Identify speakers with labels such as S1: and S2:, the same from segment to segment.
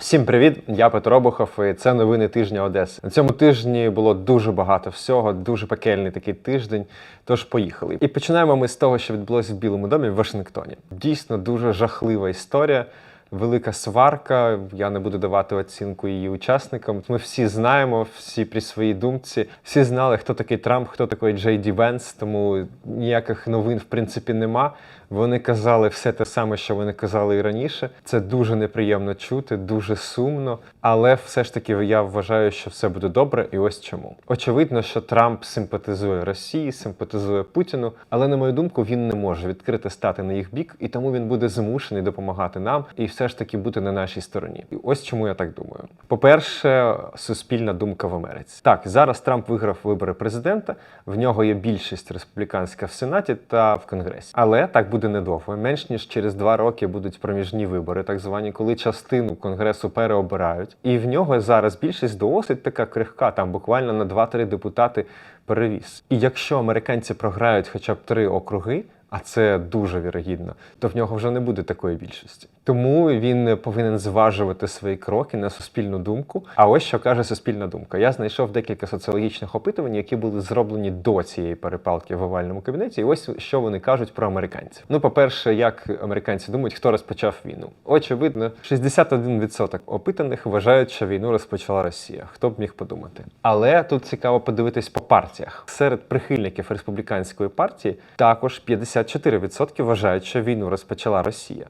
S1: Всім привіт! Я Петро Бухов, і це новини тижня Одеси. На цьому тижні було дуже багато всього, дуже пекельний такий тиждень. Тож поїхали. І починаємо ми з того, що відбулося в Білому домі в Вашингтоні. Дійсно дуже жахлива історія. Велика сварка. Я не буду давати оцінку її учасникам. Ми всі знаємо, всі при своїй думці. Всі знали, хто такий Трамп, хто такий Джей Ді Венс, тому ніяких новин в принципі нема. Вони казали все те саме, що вони казали і раніше. Це дуже неприємно чути, дуже сумно. Але все ж таки я вважаю, що все буде добре, і ось чому. Очевидно, що Трамп симпатизує Росії, симпатизує Путіну, але на мою думку, він не може відкрито стати на їх бік, і тому він буде змушений допомагати нам і все ж таки бути на нашій стороні. І ось чому я так думаю. По-перше, суспільна думка в Америці. Так, зараз Трамп виграв вибори президента. В нього є більшість республіканська в Сенаті та в Конгресі. Але так буде недовго. Менш ніж через два роки будуть проміжні вибори, так звані, коли частину конгресу переобирають. І в нього зараз більшість досить така крихка, там буквально на 2-3 депутати перевіз. І якщо американці програють хоча б три округи. А це дуже вірогідно, то в нього вже не буде такої більшості. Тому він повинен зважувати свої кроки на суспільну думку. А ось що каже суспільна думка. Я знайшов декілька соціологічних опитувань, які були зроблені до цієї перепалки в овальному кабінеті. І ось що вони кажуть про американців. Ну, по-перше, як американці думають, хто розпочав війну? Очевидно, 61% опитаних вважають, що війну розпочала Росія. Хто б міг подумати? Але тут цікаво подивитись по партіях. Серед прихильників республіканської партії також 54% вважають, що війну розпочала Росія.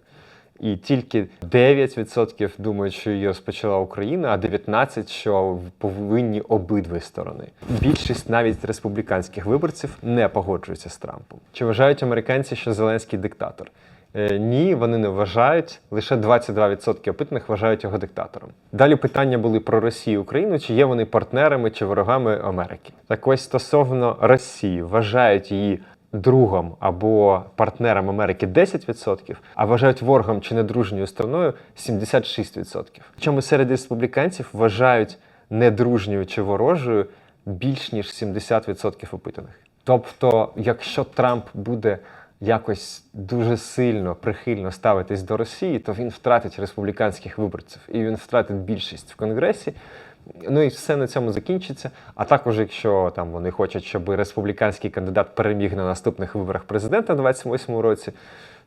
S1: І тільки 9% думають, що її розпочала Україна, а 19% що повинні обидві сторони. Більшість навіть республіканських виборців не погоджуються з Трампом. Чи вважають американці, що Зеленський диктатор? Е, Ні, вони не вважають. Лише 22% опитаних вважають його диктатором. Далі питання були про Росію і Україну, чи є вони партнерами чи ворогами Америки. Так ось стосовно Росії, вважають її другом або партнером Америки 10%, а вважають ворогом чи недружньою стороною 76%. Причому серед республіканців вважають недружньою чи ворожою більш ніж 70% опитаних. Тобто, якщо Трамп буде якось дуже сильно прихильно ставитись до Росії, то він втратить республіканських виборців і він втратить більшість в Конгресі. Ну і все на цьому закінчиться. А також, якщо там вони хочуть, щоб республіканський кандидат переміг на наступних виборах президента у 28-му році,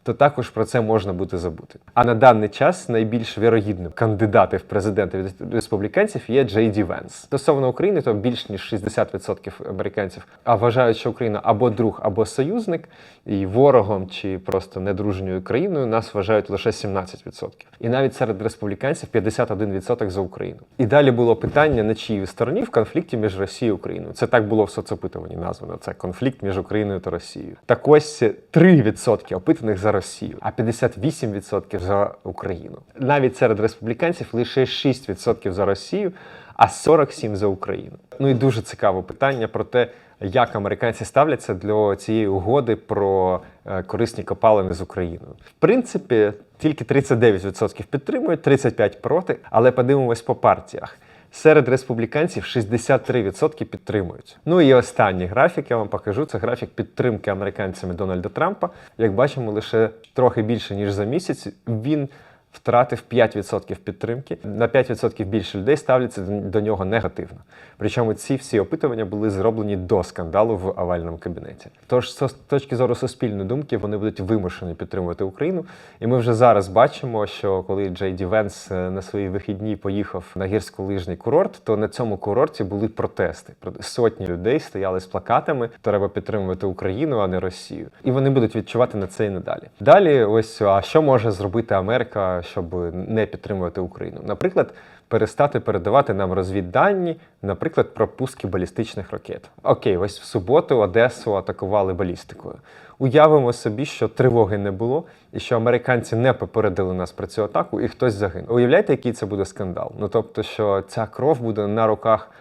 S1: то також про це можна буде забути. А на даний час найбільш вірогідним кандидатом в президенти від республіканців є Джей Ді Венс. Стосовно України, то більш ніж 60% американців а вважають, що Україна або друг, або союзник, і ворогом чи просто недружньою країною нас вважають лише 17%. І навіть серед республіканців 51% за Україну. І далі було питання на чиїй стороні в конфлікті між Росією і Україною. Це так було в соцопитуванні названо. Це конфлікт між Україною та Росією. Так ось 3% опитаних за Росію, а 58% за Україну. Навіть серед республіканців лише 6% за Росію, а 47% за Україну. Ну і дуже цікаве питання про те, як американці ставляться до цієї угоди про е, корисні копалини з Україною. В принципі, тільки 39% підтримують, 35% проти, але подивимось по партіях. Серед республіканців 63% підтримують. Ну і останній графік я вам покажу. Це графік підтримки американцями Дональда Трампа. Як бачимо, лише трохи більше ніж за місяць він втратив 5% підтримки. На 5% більше людей ставляться до нього негативно. Причому ці всі опитування були зроблені до скандалу в овальному кабінеті. Тож, з точки зору суспільної думки, вони будуть вимушені підтримувати Україну. І ми вже зараз бачимо, що коли Джей Ді Венс е, на свої вихідні поїхав на гірськолижний курорт, то на цьому курорті були протести. Сотні людей стояли з плакатами: треба підтримувати Україну, а не Росію. І вони будуть відчувати на це і надалі. Далі, ось а що може зробити Америка, щоб не підтримувати Україну? Наприклад, перестати передавати нам розвіддані, наприклад, про пуски балістичних ракет. Окей, ось в суботу Одесу атакували балістикою. Уявимо собі, що тривоги не було, і що американці не попередили нас про цю атаку, і хтось загинув. Уявляєте, який це буде скандал? Ну тобто, що ця кров буде на руках.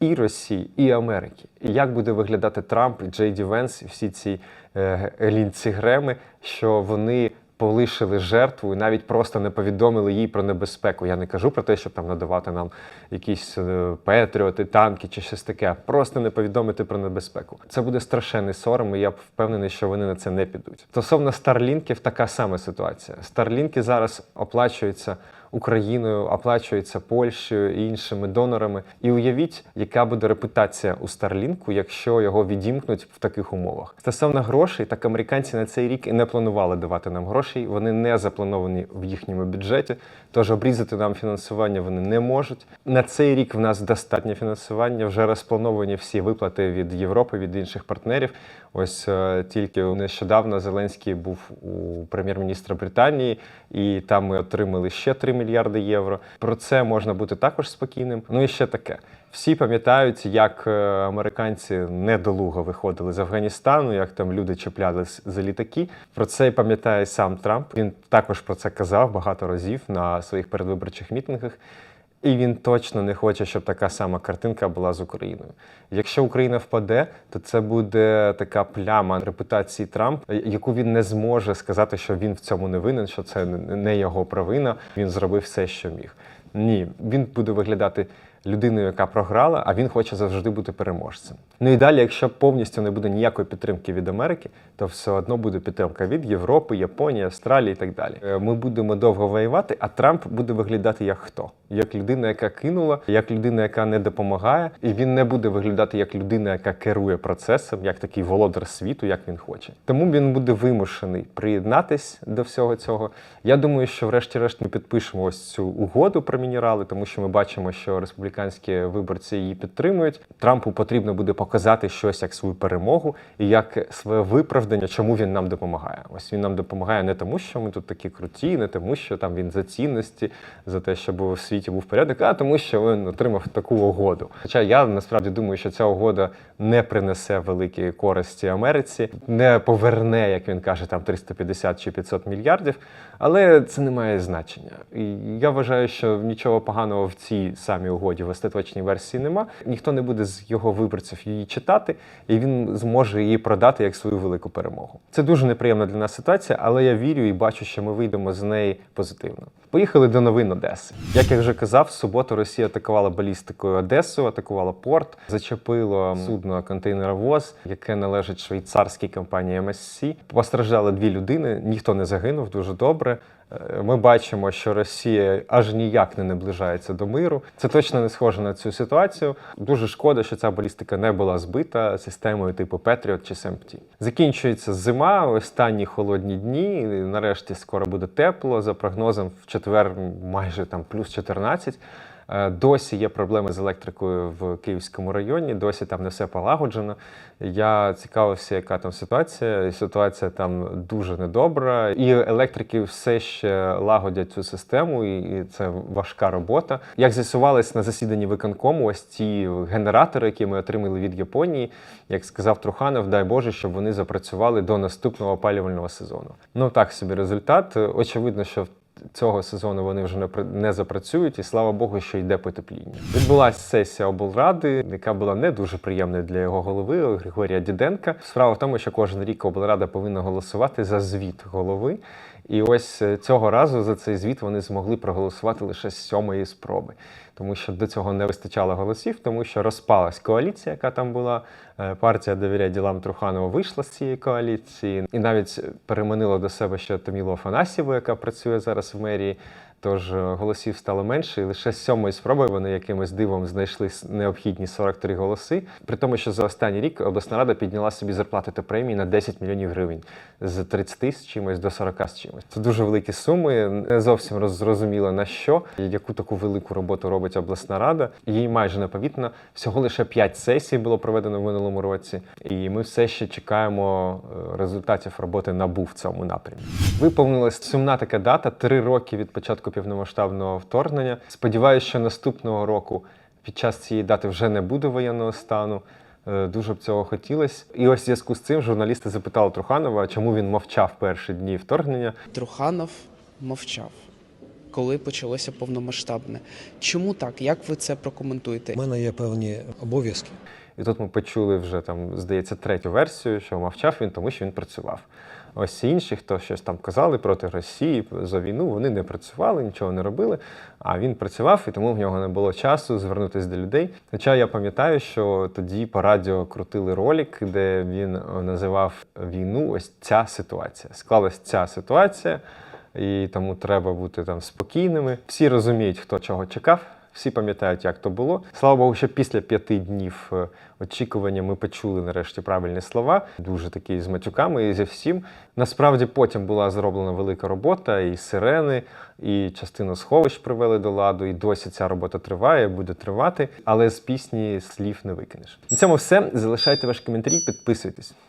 S1: І Росії, і Америки. І як буде виглядати Трамп, і Джей Ді Венс, і всі ці е, лінці греми, що вони полишили жертву і навіть просто не повідомили їй про небезпеку. Я не кажу про те, щоб там надавати нам якісь е, петріоти, танки чи щось таке. Просто не повідомити про небезпеку. Це буде страшенний сором, і я впевнений, що вони на це не підуть. Стосовно старлінків, така сама ситуація. Старлінки зараз оплачуються Україною, оплачується Польщею і іншими донорами. І уявіть, яка буде репутація у Старлінку, якщо його відімкнуть в таких умовах. Стосовно грошей, так американці на цей рік і не планували давати нам грошей. Вони не заплановані в їхньому бюджеті. Тож обрізати нам фінансування вони не можуть. На цей рік в нас достатнє фінансування. Вже розплановані всі виплати від Європи, від інших партнерів. Ось е, тільки нещодавно Зеленський був у прем'єр-міністра Британії, і там ми отримали ще 3 мільярди євро. Про це можна бути також спокійним. Ну і ще таке. Всі пам'ятають, як е, американці недолуго виходили з Афганістану, як там люди чіплялись за літаки. Про це пам'ятає сам Трамп. Він також про це казав багато разів на своїх передвиборчих мітингах. І він точно не хоче, щоб така сама картинка була з Україною. Якщо Україна впаде, то це буде така пляма репутації Трампа, яку він не зможе сказати, що він в цьому не винен, що це не його провина. Він зробив все, що міг. Ні, він буде виглядати людиною, яка програла, а він хоче завжди бути переможцем. Ну і далі, якщо повністю не буде ніякої підтримки від Америки, то все одно буде підтримка від Європи, Японії, Австралії і так далі. Е, Ми будемо довго воювати, а Трамп буде виглядати як хто? Як людина, яка кинула, як людина, яка не допомагає, і він не буде виглядати як людина, яка керує процесом, як такий володар світу, як він хоче. Тому він буде вимушений приєднатись до всього цього. Я думаю, що врешті-решт ми підпишемо ось цю угоду про мінерали, тому що ми бачимо, що республіканські виборці її підтримують. Трампу потрібно буде показати щось як свою перемогу і як своє виправдання, чому він нам допомагає. Ось він нам допомагає не тому, що ми тут такі круті, не тому, що там він за цінності, за те, щоб у світі був порядок, а тому, що він отримав таку угоду. Хоча я насправді думаю, що ця угода не принесе великі користі Америці, не поверне, як він каже, там 350 чи 500 мільярдів, але це не має значення. І я вважаю, що нічого поганого в цій самій угоді в остаточній версії нема. Ніхто не буде з його виборців її читати, і він зможе її продати як свою велику перемогу. Це дуже неприємна для нас ситуація, але я вірю і бачу, що ми вийдемо з неї позитивно. Поїхали до новин Одеси. Як я вже казав, в суботу Росія атакувала балістикою Одесу, атакувала порт, зачепило судно контейнеровоз, яке належить швейцарській компанії MSC. Постраждали дві людини, ніхто не загинув, дуже добре. Е, Ми бачимо, що Росія аж ніяк не наближається до миру. Це точно не схоже на цю ситуацію. Дуже шкода, що ця балістика не була збита системою типу Patriot чи SMT. Закінчується зима, останні холодні дні. Нарешті скоро буде тепло. За прогнозом, в четвер майже там плюс 14. Е, Досі є проблеми з електрикою в Київському районі, досі там не все полагоджено. Я цікавився, яка там ситуація. Ситуація там дуже недобра. І електрики все ще лагодять цю систему, і це важка робота. Як з'ясувалось на засіданні виконкому, ось ці генератори, які ми отримали від Японії, як сказав Труханов, дай Боже, щоб вони запрацювали до наступного опалювального сезону. Ну так собі результат. Очевидно, що цього сезону вони вже не не запрацюють, і слава Богу, що йде потепління. Відбулася сесія облради, яка була не дуже приємною для його голови Григорія Діденка. Справа в тому, що кожен рік облрада повинна голосувати за звіт голови. І ось е, цього разу за цей звіт вони змогли проголосувати лише з сьомої спроби, тому що до цього не вистачало голосів, тому що розпалась коаліція, яка там була. Е, Партія довіря ділам Труханова вийшла з цієї коаліції і навіть переманила до себе ще Томілу Афанасіву, яка працює зараз в мерії. Тож е, голосів стало менше, і лише з сьомої спроби вони якимось дивом знайшли необхідні 43 голоси. При тому, що за останній рік обласна рада підняла собі зарплати та премії на 10 мільйонів гривень з 30 з чимось до 40 з чимось. Це дуже великі суми. Не зовсім зрозуміло на що, яку таку велику роботу робить обласна рада. Їй майже непомітно. Всього лише 5 сесій було проведено в минулому році, і ми все ще чекаємо е, результатів роботи НАБУ в цьому напрямі. Виповнилась сумна така дата: три роки від початку повномасштабного вторгнення. Сподіваюся, що наступного року під час цієї дати вже не буде воєнного стану. Е, Дуже б цього хотілося. І ось в зв'язку з цим журналісти запитали Труханова, чому він мовчав перші дні вторгнення.
S2: Труханов мовчав, коли почалося повномасштабне. Чому так? Як ви це прокоментуєте?
S3: У мене є певні обов'язки.
S1: І тут ми почули вже там, здається, третю версію, що мовчав він, тому що він працював. Ось інші, хто щось там казали проти Росії за війну, вони не працювали, нічого не робили. А він працював, і тому в нього не було часу звернутися до людей. Хоча я пам'ятаю, що тоді по радіо крутили ролик, де він е, називав війну ось ця ситуація. Склалась ця ситуація. і тому треба бути там спокійними. Всі розуміють, хто чого чекав. Всі пам'ятають, як то було. Слава Богу, що після п'яти днів е, очікування ми почули нарешті правильні слова, дуже такі з матюками і зі всім. Насправді потім була зроблена велика робота, і сирени, і частину сховищ привели до ладу, і досі ця робота триває, буде тривати, але з пісні слів не викинеш. На цьому все. Залишайте ваші коментарі, підписуйтесь.